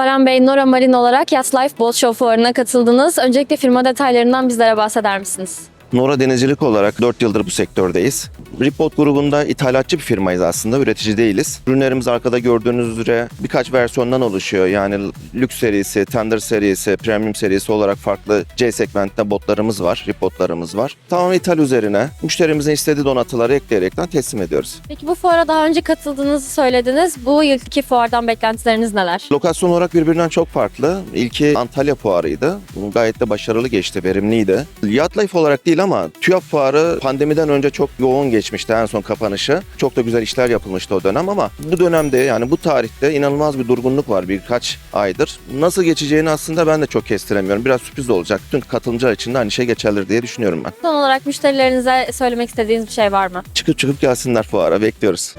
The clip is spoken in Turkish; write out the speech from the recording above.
Baran Bey, Nora Marin olarak Yas Life Boat Show fuarına katıldınız. Öncelikle firma detaylarından bizlere bahseder misiniz? Nora Denizcilik olarak 4 yıldır bu sektördeyiz. Ripot grubunda ithalatçı bir firmayız aslında, üretici değiliz. Ürünlerimiz arkada gördüğünüz üzere birkaç versiyondan oluşuyor. Yani lüks serisi, tender serisi, premium serisi olarak farklı C segmentte botlarımız var, ripotlarımız var. Tamamen ithal üzerine müşterimizin istediği donatıları ekleyerekten teslim ediyoruz. Peki bu fuara daha önce katıldığınızı söylediniz. Bu yılki fuardan beklentileriniz neler? Lokasyon olarak birbirinden çok farklı. İlki Antalya fuarıydı. Gayet de başarılı geçti, verimliydi. Yacht Life olarak değil ama TÜYAP fuarı pandemiden önce çok yoğun geçmişti en son kapanışı. Çok da güzel işler yapılmıştı o dönem ama bu dönemde yani bu tarihte inanılmaz bir durgunluk var birkaç aydır. Nasıl geçeceğini aslında ben de çok kestiremiyorum. Biraz sürpriz olacak. Tüm katılımcılar için de aynı şey geçerlidir diye düşünüyorum ben. Son olarak müşterilerinize söylemek istediğiniz bir şey var mı? Çıkıp çıkıp gelsinler fuara bekliyoruz.